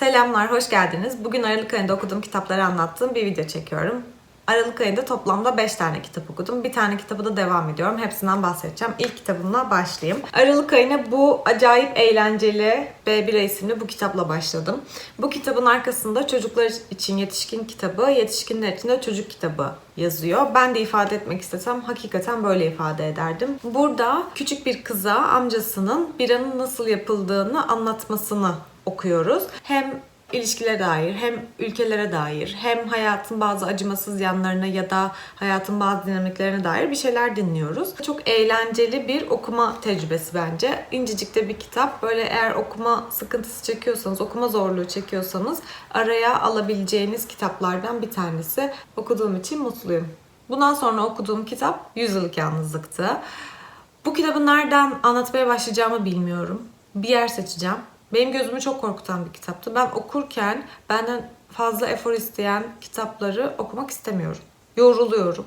Selamlar, hoş geldiniz. Bugün Aralık ayında okuduğum kitapları anlattığım bir video çekiyorum. Aralık ayında toplamda 5 tane kitap okudum. Bir tane kitabı da devam ediyorum. Hepsinden bahsedeceğim. İlk kitabımla başlayayım. Aralık ayına bu acayip eğlenceli B1 isimli bu kitapla başladım. Bu kitabın arkasında çocuklar için yetişkin kitabı, yetişkinler için de çocuk kitabı yazıyor. Ben de ifade etmek istesem hakikaten böyle ifade ederdim. Burada küçük bir kıza amcasının biranın nasıl yapıldığını anlatmasını okuyoruz. Hem ilişkilere dair, hem ülkelere dair, hem hayatın bazı acımasız yanlarına ya da hayatın bazı dinamiklerine dair bir şeyler dinliyoruz. Çok eğlenceli bir okuma tecrübesi bence. İncecik de bir kitap. Böyle eğer okuma sıkıntısı çekiyorsanız, okuma zorluğu çekiyorsanız araya alabileceğiniz kitaplardan bir tanesi. Okuduğum için mutluyum. Bundan sonra okuduğum kitap Yüzyıllık Yalnızlıktı. Bu kitabı nereden anlatmaya başlayacağımı bilmiyorum. Bir yer seçeceğim. Benim gözümü çok korkutan bir kitaptı. Ben okurken benden fazla efor isteyen kitapları okumak istemiyorum. Yoruluyorum.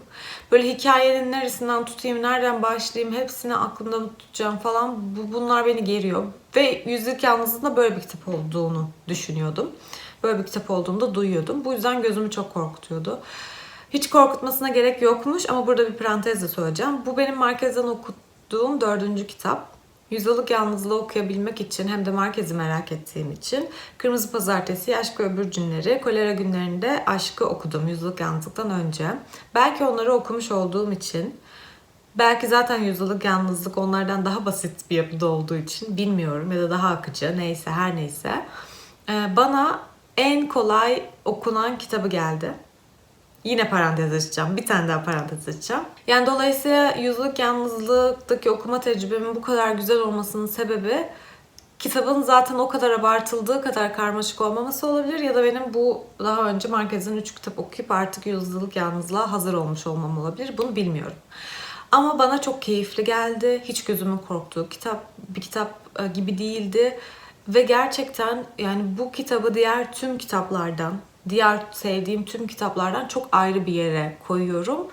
Böyle hikayenin neresinden tutayım, nereden başlayayım hepsini aklımda tutacağım falan. Bu, bunlar beni geriyor. Ve Yüzlük Yalnızlığında böyle bir kitap olduğunu düşünüyordum. Böyle bir kitap olduğunu da duyuyordum. Bu yüzden gözümü çok korkutuyordu. Hiç korkutmasına gerek yokmuş ama burada bir parantezle söyleyeceğim. Bu benim merkezden okuduğum dördüncü kitap. Yüzyıllık yalnızlığı okuyabilmek için hem de merkezi merak ettiğim için Kırmızı Pazartesi, Aşk ve Öbür Günleri, Kolera Günlerinde Aşk'ı okudum Yüzyıllık Yalnızlık'tan önce. Belki onları okumuş olduğum için, belki zaten Yüzyıllık Yalnızlık onlardan daha basit bir yapıda olduğu için bilmiyorum ya da daha akıcı neyse her neyse. Ee, Bana en kolay okunan kitabı geldi. Yine parantez açacağım. Bir tane daha parantez açacağım. Yani dolayısıyla yüzlük yalnızlıktaki okuma tecrübemin bu kadar güzel olmasının sebebi kitabın zaten o kadar abartıldığı kadar karmaşık olmaması olabilir ya da benim bu daha önce merkezden 3 kitap okuyup artık yüzyıllık yalnızlığa hazır olmuş olmam olabilir. Bunu bilmiyorum. Ama bana çok keyifli geldi. Hiç gözümün korktuğu kitap bir kitap e, gibi değildi. Ve gerçekten yani bu kitabı diğer tüm kitaplardan, diğer sevdiğim tüm kitaplardan çok ayrı bir yere koyuyorum.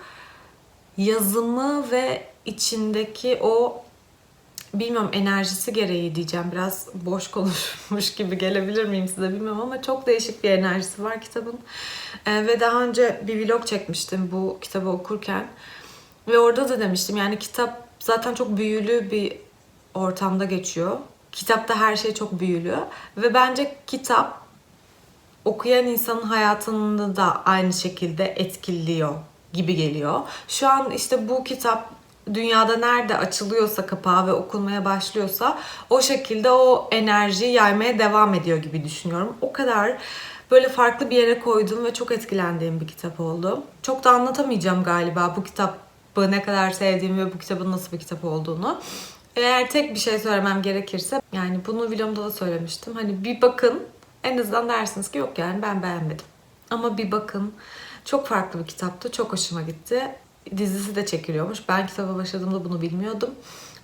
Yazımı ve içindeki o bilmiyorum enerjisi gereği diyeceğim. Biraz boş konuşmuş gibi gelebilir miyim size bilmiyorum ama çok değişik bir enerjisi var kitabın. Ee, ve daha önce bir vlog çekmiştim bu kitabı okurken. Ve orada da demiştim yani kitap zaten çok büyülü bir ortamda geçiyor. Kitapta her şey çok büyülü. Ve bence kitap okuyan insanın hayatını da aynı şekilde etkiliyor gibi geliyor. Şu an işte bu kitap dünyada nerede açılıyorsa kapağı ve okunmaya başlıyorsa o şekilde o enerjiyi yaymaya devam ediyor gibi düşünüyorum. O kadar böyle farklı bir yere koydum ve çok etkilendiğim bir kitap oldu. Çok da anlatamayacağım galiba bu kitabı ne kadar sevdiğimi ve bu kitabın nasıl bir kitap olduğunu. Eğer tek bir şey söylemem gerekirse yani bunu vlogumda da söylemiştim. Hani bir bakın en azından dersiniz ki yok yani ben beğenmedim. Ama bir bakın çok farklı bir kitaptı. Çok hoşuma gitti. Dizisi de çekiliyormuş. Ben kitaba başladığımda bunu bilmiyordum.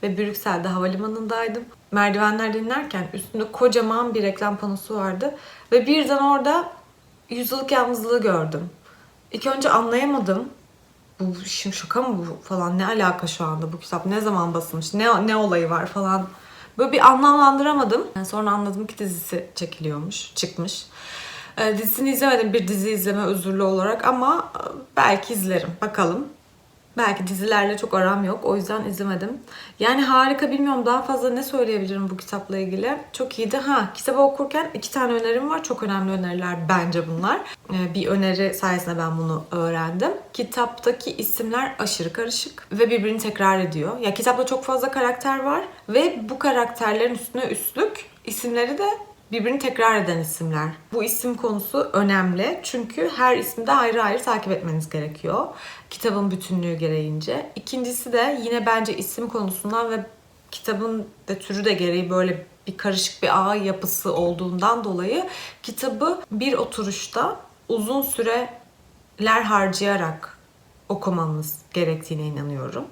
Ve Brüksel'de havalimanındaydım. Merdivenler dinlerken üstünde kocaman bir reklam panosu vardı. Ve birden orada yüzyıllık yalnızlığı gördüm. İlk önce anlayamadım. Bu şimdi şaka mı bu falan ne alaka şu anda bu kitap ne zaman basılmış ne ne olayı var falan Böyle bir anlamlandıramadım. Sonra anladım ki dizisi çekiliyormuş, çıkmış. E, dizisini izlemedim bir dizi izleme özürlü olarak ama e, belki izlerim. Bakalım. Belki dizilerle çok aram yok. O yüzden izlemedim. Yani harika bilmiyorum daha fazla ne söyleyebilirim bu kitapla ilgili. Çok iyiydi. Ha kitabı okurken iki tane önerim var. Çok önemli öneriler bence bunlar. Ee, bir öneri sayesinde ben bunu öğrendim. Kitaptaki isimler aşırı karışık ve birbirini tekrar ediyor. Ya kitapta çok fazla karakter var ve bu karakterlerin üstüne üstlük isimleri de birbirini tekrar eden isimler. Bu isim konusu önemli çünkü her ismi de ayrı ayrı takip etmeniz gerekiyor. Kitabın bütünlüğü gereğince. İkincisi de yine bence isim konusundan ve kitabın de türü de gereği böyle bir karışık bir ağ yapısı olduğundan dolayı kitabı bir oturuşta uzun süreler harcayarak okumanız gerektiğine inanıyorum.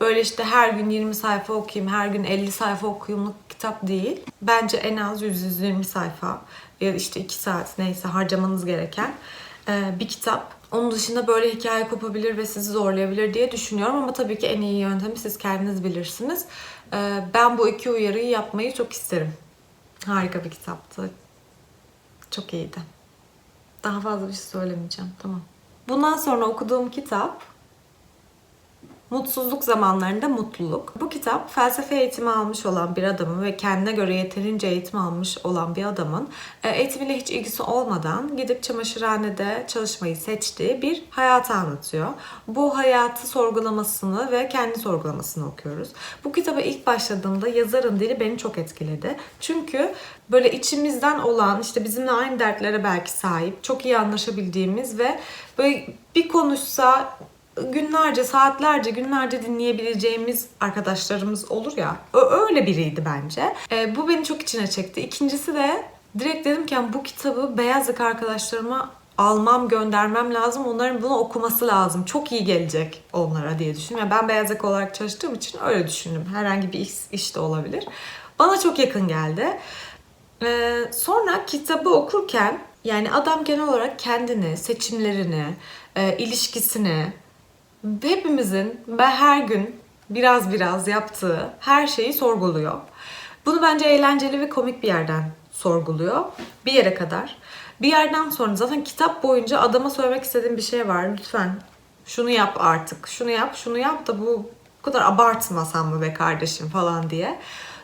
Böyle işte her gün 20 sayfa okuyayım, her gün 50 sayfa okuyumluk kitap değil. Bence en az 100-120 sayfa ya işte 2 saat neyse harcamanız gereken bir kitap. Onun dışında böyle hikaye kopabilir ve sizi zorlayabilir diye düşünüyorum ama tabii ki en iyi yöntemi siz kendiniz bilirsiniz. Ben bu iki uyarıyı yapmayı çok isterim. Harika bir kitaptı. çok iyiydi. Daha fazla bir şey söylemeyeceğim. Tamam. Bundan sonra okuduğum kitap Mutsuzluk zamanlarında mutluluk. Bu kitap felsefe eğitimi almış olan bir adamın ve kendine göre yeterince eğitim almış olan bir adamın e, eğitimiyle hiç ilgisi olmadan gidip çamaşırhanede çalışmayı seçtiği bir hayatı anlatıyor. Bu hayatı sorgulamasını ve kendi sorgulamasını okuyoruz. Bu kitaba ilk başladığımda yazarın dili beni çok etkiledi. Çünkü böyle içimizden olan işte bizimle aynı dertlere belki sahip, çok iyi anlaşabildiğimiz ve böyle bir konuşsa günlerce, saatlerce, günlerce dinleyebileceğimiz arkadaşlarımız olur ya. Öyle biriydi bence. E, bu beni çok içine çekti. İkincisi de direkt dedim ki "Yani bu kitabı beyazlık arkadaşlarıma almam, göndermem lazım. Onların bunu okuması lazım. Çok iyi gelecek onlara diye düşündüm. Yani ben beyazlık olarak çalıştığım için öyle düşündüm. Herhangi bir iş, iş de olabilir. Bana çok yakın geldi. Ee, sonra kitabı okurken yani adam genel olarak kendini, seçimlerini, e, ilişkisini, hepimizin ve her gün biraz biraz yaptığı her şeyi sorguluyor. Bunu bence eğlenceli ve komik bir yerden sorguluyor. Bir yere kadar. Bir yerden sonra zaten kitap boyunca adama söylemek istediğim bir şey var. Lütfen şunu yap artık, şunu yap, şunu yap da bu bu kadar abartmasan mı be kardeşim falan diye.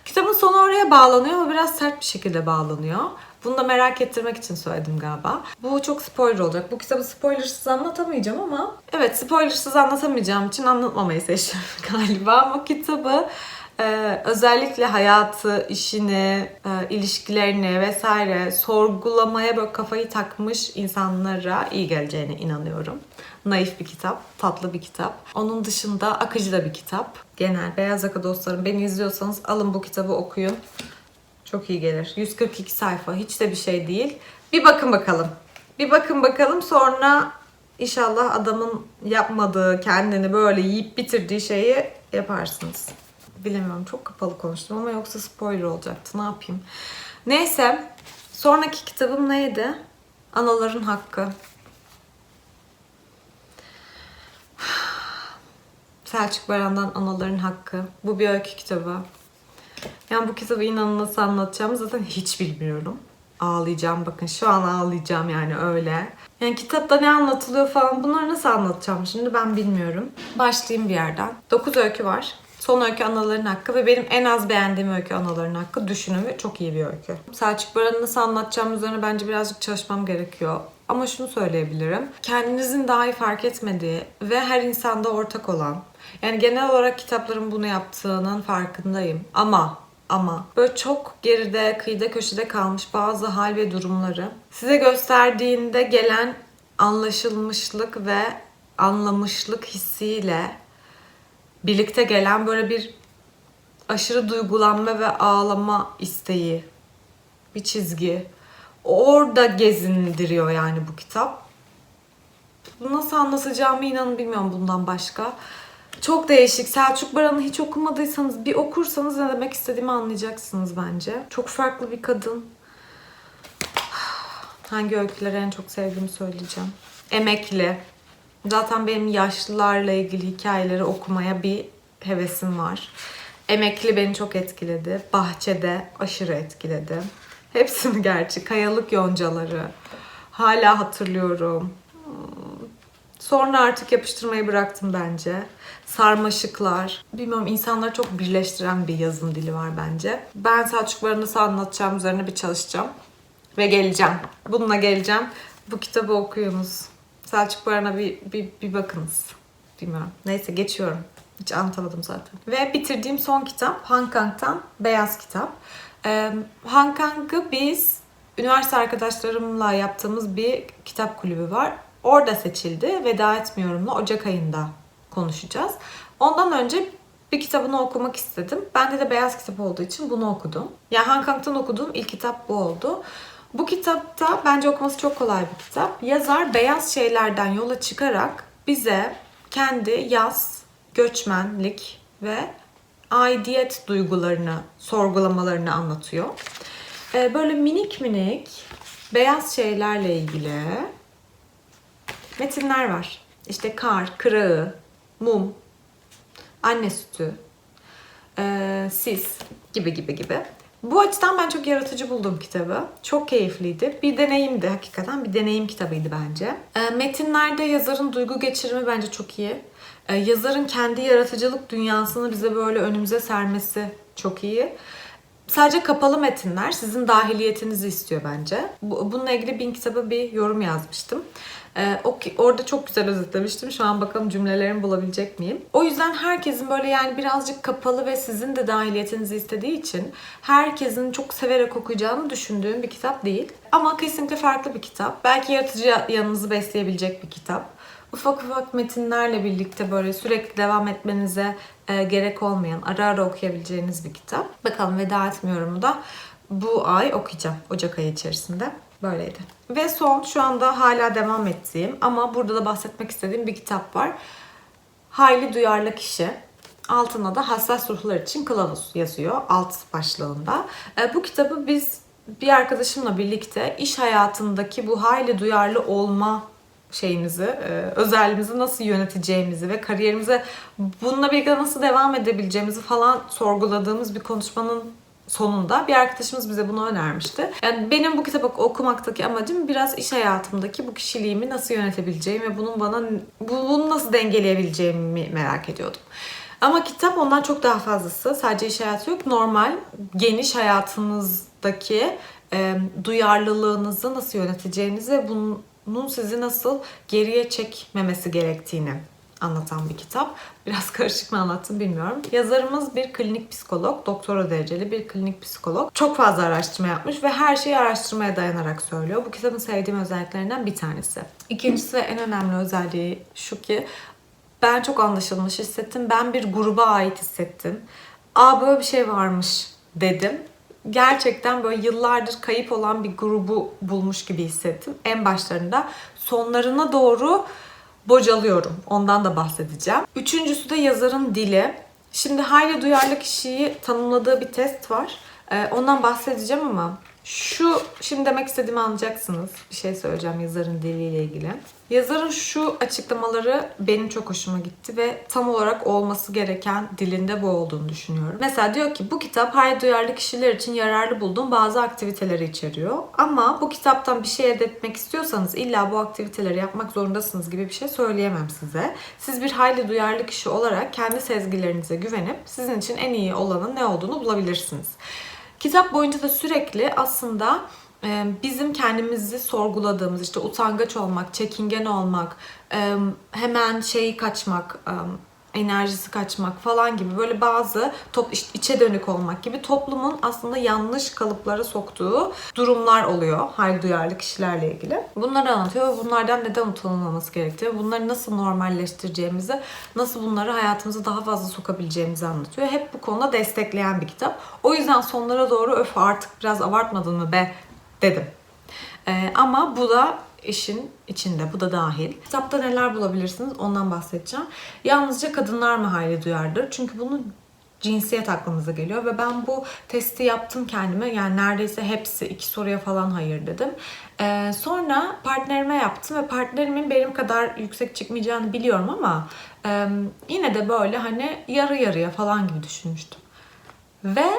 Kitabın sonu oraya bağlanıyor ama biraz sert bir şekilde bağlanıyor. Bunu da merak ettirmek için söyledim galiba. Bu çok spoiler olacak. Bu kitabı spoilersız anlatamayacağım ama evet spoilersız anlatamayacağım için anlatmamayı seçtim galiba. Ama kitabı e, özellikle hayatı, işini, e, ilişkilerini vesaire sorgulamaya böyle kafayı takmış insanlara iyi geleceğine inanıyorum. Naif bir kitap, tatlı bir kitap. Onun dışında akıcı da bir kitap. Genel Beyaz Yaka dostlarım beni izliyorsanız alın bu kitabı okuyun. Çok iyi gelir. 142 sayfa hiç de bir şey değil. Bir bakın bakalım. Bir bakın bakalım sonra inşallah adamın yapmadığı, kendini böyle yiyip bitirdiği şeyi yaparsınız. Bilemiyorum çok kapalı konuştum ama yoksa spoiler olacaktı. Ne yapayım? Neyse. Sonraki kitabım neydi? Anaların Hakkı. Selçuk Baran'dan Anaların Hakkı. Bu bir öykü kitabı. Yani bu kitabı inanın nasıl anlatacağımı zaten hiç bilmiyorum. Ağlayacağım bakın şu an ağlayacağım yani öyle. Yani kitapta ne anlatılıyor falan bunları nasıl anlatacağım şimdi ben bilmiyorum. Başlayayım bir yerden. 9 öykü var. Son öykü Anaların Hakkı ve benim en az beğendiğim öykü Anaların Hakkı. Düşünümü çok iyi bir öykü. Selçuk Baran'ı nasıl anlatacağım üzerine bence birazcık çalışmam gerekiyor. Ama şunu söyleyebilirim. Kendinizin daha iyi fark etmediği ve her insanda ortak olan yani genel olarak kitapların bunu yaptığının farkındayım. Ama ama böyle çok geride, kıyıda köşede kalmış bazı hal ve durumları size gösterdiğinde gelen anlaşılmışlık ve anlamışlık hissiyle birlikte gelen böyle bir aşırı duygulanma ve ağlama isteği, bir çizgi. Orada gezindiriyor yani bu kitap. Nasıl anlatacağımı inanın bilmiyorum bundan başka. Çok değişik. Selçuk Baran'ı hiç okumadıysanız bir okursanız ne demek istediğimi anlayacaksınız bence. Çok farklı bir kadın. Hangi öyküleri en çok sevdiğimi söyleyeceğim. Emekli. Zaten benim yaşlılarla ilgili hikayeleri okumaya bir hevesim var. Emekli beni çok etkiledi. Bahçede aşırı etkiledi. Hepsi mi gerçi? Kayalık yoncaları. Hala hatırlıyorum. Sonra artık yapıştırmayı bıraktım bence. Sarmaşıklar. Bilmiyorum insanları çok birleştiren bir yazım dili var bence. Ben Selçukları nasıl anlatacağım üzerine bir çalışacağım. Ve geleceğim. Bununla geleceğim. Bu kitabı okuyunuz. Selçuk Baran'a bir, bir, bir bakınız. Bilmiyorum. Neyse geçiyorum. Hiç anlatamadım zaten. Ve bitirdiğim son kitap Han Kang'tan Beyaz Kitap. Ee, Han Kang'ı biz üniversite arkadaşlarımla yaptığımız bir kitap kulübü var. Orada seçildi. Veda Etmiyorum'la Ocak ayında konuşacağız. Ondan önce bir kitabını okumak istedim. Bende de beyaz kitap olduğu için bunu okudum. Yani Han okuduğum ilk kitap bu oldu. Bu kitapta bence okuması çok kolay bir kitap. Yazar beyaz şeylerden yola çıkarak bize kendi yaz, göçmenlik ve aidiyet duygularını, sorgulamalarını anlatıyor. Ee, böyle minik minik beyaz şeylerle ilgili metinler var. İşte kar, kırağı, mum, anne sütü, e, sis gibi gibi gibi. Bu açıdan ben çok yaratıcı buldum kitabı. Çok keyifliydi. Bir deneyimdi hakikaten. Bir deneyim kitabıydı bence. E, metinlerde yazarın duygu geçirimi bence çok iyi. E, yazarın kendi yaratıcılık dünyasını bize böyle önümüze sermesi çok iyi. Sadece kapalı metinler sizin dahiliyetinizi istiyor bence. Bu- Bununla ilgili bin kitabı bir yorum yazmıştım. Ee, orada çok güzel özetlemiştim. Şu an bakalım cümlelerimi bulabilecek miyim? O yüzden herkesin böyle yani birazcık kapalı ve sizin de dahiliyetinizi istediği için herkesin çok severek okuyacağını düşündüğüm bir kitap değil. Ama kesinlikle farklı bir kitap. Belki yaratıcı yanınızı besleyebilecek bir kitap ufak ufak metinlerle birlikte böyle sürekli devam etmenize e, gerek olmayan, ara ara okuyabileceğiniz bir kitap. Bakalım veda etmiyorum da bu ay okuyacağım. Ocak ayı içerisinde. Böyleydi. Ve son şu anda hala devam ettiğim ama burada da bahsetmek istediğim bir kitap var. Hayli Duyarlı Kişi. Altına da hassas ruhlar için kılavuz yazıyor alt başlığında. E, bu kitabı biz bir arkadaşımla birlikte iş hayatındaki bu hayli duyarlı olma şeyimizi, e, özelliğimizi nasıl yöneteceğimizi ve kariyerimize bununla birlikte nasıl devam edebileceğimizi falan sorguladığımız bir konuşmanın sonunda bir arkadaşımız bize bunu önermişti. Yani benim bu kitabı okumaktaki amacım biraz iş hayatımdaki bu kişiliğimi nasıl yönetebileceğim ve bunun bana bu- bunu nasıl dengeleyebileceğimi merak ediyordum. Ama kitap ondan çok daha fazlası. Sadece iş hayatı yok. Normal, geniş hayatınızdaki e, duyarlılığınızı nasıl yöneteceğinizi ve bunun sizi nasıl geriye çekmemesi gerektiğini anlatan bir kitap. Biraz karışık mı anlattım bilmiyorum. Yazarımız bir klinik psikolog, doktora dereceli bir klinik psikolog. Çok fazla araştırma yapmış ve her şeyi araştırmaya dayanarak söylüyor. Bu kitabın sevdiğim özelliklerinden bir tanesi. İkincisi ve en önemli özelliği şu ki ben çok anlaşılmış hissettim. Ben bir gruba ait hissettim. Aa böyle bir şey varmış dedim. Gerçekten böyle yıllardır kayıp olan bir grubu bulmuş gibi hissettim. En başlarında sonlarına doğru bocalıyorum. Ondan da bahsedeceğim. Üçüncüsü de yazarın dili. Şimdi hayli duyarlı kişiyi tanımladığı bir test var. Ee, ondan bahsedeceğim ama şu şimdi demek istediğimi anlayacaksınız. Bir şey söyleyeceğim yazarın diliyle ilgili. Yazarın şu açıklamaları benim çok hoşuma gitti ve tam olarak olması gereken dilinde bu olduğunu düşünüyorum. Mesela diyor ki bu kitap hayli duyarlı kişiler için yararlı bulduğum bazı aktiviteleri içeriyor. Ama bu kitaptan bir şey elde etmek istiyorsanız illa bu aktiviteleri yapmak zorundasınız gibi bir şey söyleyemem size. Siz bir hayli duyarlı kişi olarak kendi sezgilerinize güvenip sizin için en iyi olanın ne olduğunu bulabilirsiniz. Kitap boyunca da sürekli aslında e, bizim kendimizi sorguladığımız işte utangaç olmak, çekingen olmak, e, hemen şeyi kaçmak, e, enerjisi kaçmak falan gibi böyle bazı top içe dönük olmak gibi toplumun aslında yanlış kalıplara soktuğu durumlar oluyor hal duyarlı kişilerle ilgili. Bunları anlatıyor ve bunlardan neden utanılmaması gerektiği, bunları nasıl normalleştireceğimizi, nasıl bunları hayatımıza daha fazla sokabileceğimizi anlatıyor. Hep bu konuda destekleyen bir kitap. O yüzden sonlara doğru öf artık biraz abartmadın mı be dedim. Ee, ama bu da işin içinde, bu da dahil. Kitapta neler bulabilirsiniz ondan bahsedeceğim. Yalnızca kadınlar mı hayli duyarlıdır? Çünkü bunu cinsiyet aklımıza geliyor ve ben bu testi yaptım kendime. Yani neredeyse hepsi iki soruya falan hayır dedim. Ee, sonra partnerime yaptım ve partnerimin benim kadar yüksek çıkmayacağını biliyorum ama e, yine de böyle hani yarı yarıya falan gibi düşünmüştüm. Ve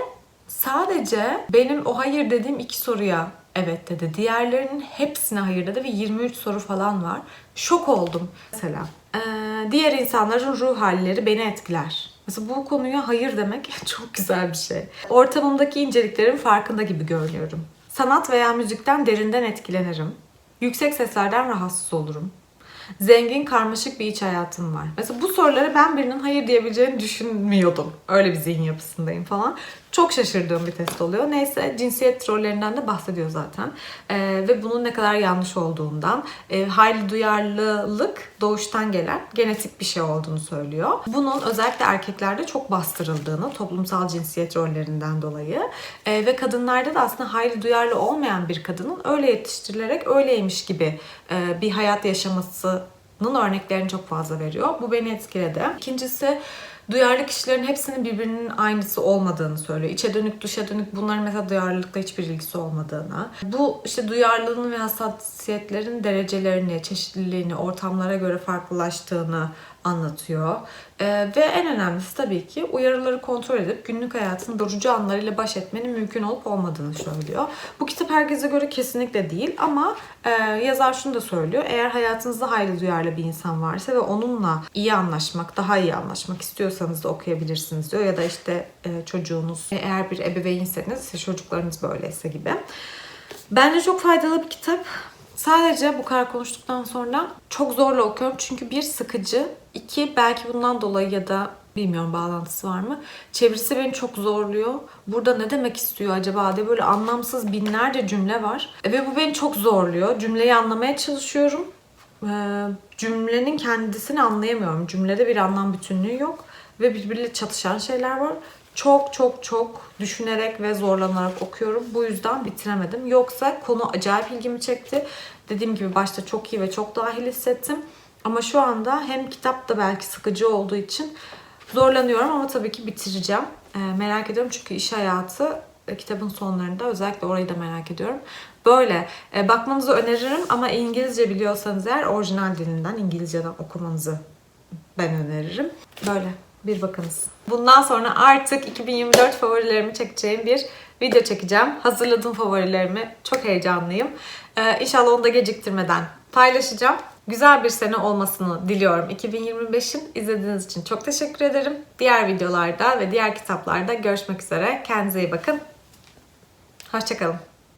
sadece benim o hayır dediğim iki soruya evet dedi. Diğerlerinin hepsine hayır dedi ve 23 soru falan var. Şok oldum. Mesela ee, diğer insanların ruh halleri beni etkiler. Mesela bu konuya hayır demek çok güzel bir şey. Ortamımdaki inceliklerin farkında gibi görünüyorum. Sanat veya müzikten derinden etkilenirim. Yüksek seslerden rahatsız olurum. Zengin, karmaşık bir iç hayatım var. Mesela bu soruları ben birinin hayır diyebileceğini düşünmüyordum. Öyle bir zihin yapısındayım falan. Çok şaşırdığım bir test oluyor. Neyse cinsiyet rollerinden de bahsediyor zaten. Ee, ve bunun ne kadar yanlış olduğundan, e, hayli duyarlılık doğuştan gelen genetik bir şey olduğunu söylüyor. Bunun özellikle erkeklerde çok bastırıldığını toplumsal cinsiyet rollerinden dolayı e, ve kadınlarda da aslında hayli duyarlı olmayan bir kadının öyle yetiştirilerek öyleymiş gibi e, bir hayat yaşamasının örneklerini çok fazla veriyor. Bu beni etkiledi. İkincisi duyarlı kişilerin hepsinin birbirinin aynısı olmadığını söylüyor. İçe dönük, dışa dönük bunların mesela duyarlılıkla hiçbir ilgisi olmadığını. Bu işte duyarlılığın ve hassasiyetlerin derecelerini, çeşitliliğini, ortamlara göre farklılaştığını anlatıyor. Ee, ve en önemlisi tabii ki uyarıları kontrol edip günlük hayatın durucu anlarıyla baş etmenin mümkün olup olmadığını söylüyor. Bu kitap herkese göre kesinlikle değil ama e, yazar şunu da söylüyor. Eğer hayatınızda hayli duyarlı bir insan varsa ve onunla iyi anlaşmak, daha iyi anlaşmak istiyorsanız da okuyabilirsiniz diyor. Ya da işte e, çocuğunuz eğer bir ebeveynseniz, çocuklarınız böyleyse gibi. Bence çok faydalı bir kitap. Sadece bu kadar konuştuktan sonra çok zorla okuyorum. Çünkü bir sıkıcı, iki belki bundan dolayı ya da bilmiyorum bağlantısı var mı? Çevirisi beni çok zorluyor. Burada ne demek istiyor acaba diye böyle anlamsız binlerce cümle var. E, Ve bu beni çok zorluyor. Cümleyi anlamaya çalışıyorum. Ee, cümlenin kendisini anlayamıyorum. Cümlede bir anlam bütünlüğü yok. Ve birbiriyle çatışan şeyler var. Çok çok çok düşünerek ve zorlanarak okuyorum. Bu yüzden bitiremedim. Yoksa konu acayip ilgimi çekti. Dediğim gibi başta çok iyi ve çok dahil hissettim. Ama şu anda hem kitap da belki sıkıcı olduğu için zorlanıyorum ama tabii ki bitireceğim. Ee, merak ediyorum çünkü iş hayatı e, kitabın sonlarında özellikle orayı da merak ediyorum. Böyle e, bakmanızı öneririm ama İngilizce biliyorsanız eğer orijinal dilinden İngilizceden okumanızı ben öneririm. Böyle bir bakınız. Bundan sonra artık 2024 favorilerimi çekeceğim bir video çekeceğim. Hazırladığım favorilerimi çok heyecanlıyım. Ee, inşallah onu da geciktirmeden paylaşacağım. Güzel bir sene olmasını diliyorum 2025'in. İzlediğiniz için çok teşekkür ederim. Diğer videolarda ve diğer kitaplarda görüşmek üzere. Kendinize iyi bakın. Hoşçakalın.